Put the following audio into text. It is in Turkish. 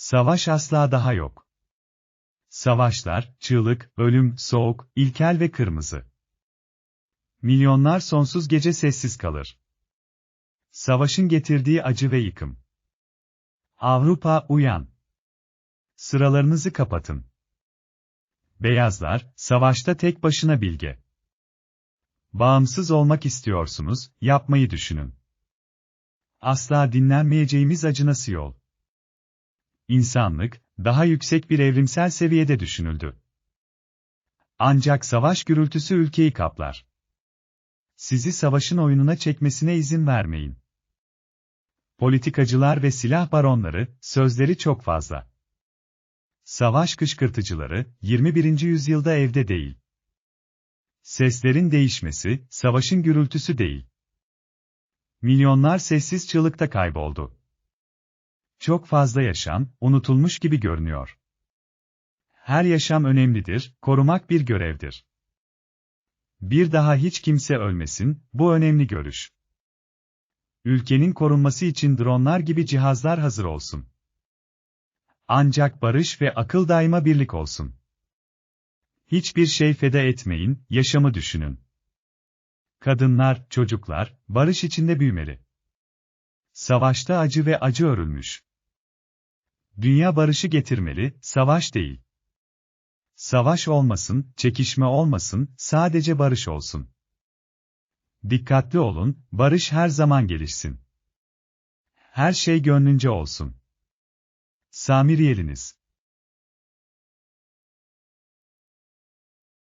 Savaş asla daha yok. Savaşlar, çığlık, ölüm, soğuk, ilkel ve kırmızı. Milyonlar sonsuz gece sessiz kalır. Savaşın getirdiği acı ve yıkım. Avrupa, uyan. Sıralarınızı kapatın. Beyazlar, savaşta tek başına bilge. Bağımsız olmak istiyorsunuz, yapmayı düşünün. Asla dinlenmeyeceğimiz acınası yol. İnsanlık, daha yüksek bir evrimsel seviyede düşünüldü. Ancak savaş gürültüsü ülkeyi kaplar. Sizi savaşın oyununa çekmesine izin vermeyin. Politikacılar ve silah baronları, sözleri çok fazla. Savaş kışkırtıcıları, 21. yüzyılda evde değil. Seslerin değişmesi, savaşın gürültüsü değil. Milyonlar sessiz çığlıkta kayboldu. Çok fazla yaşam, unutulmuş gibi görünüyor. Her yaşam önemlidir, korumak bir görevdir. Bir daha hiç kimse ölmesin, bu önemli görüş. Ülkenin korunması için dronlar gibi cihazlar hazır olsun. Ancak barış ve akıl daima birlik olsun. Hiçbir şey feda etmeyin, yaşamı düşünün. Kadınlar, çocuklar, barış içinde büyümeli. Savaşta acı ve acı örülmüş. Dünya barışı getirmeli, savaş değil. Savaş olmasın, çekişme olmasın, sadece barış olsun. Dikkatli olun, barış her zaman gelişsin. Her şey gönlünce olsun. Samiriyeliniz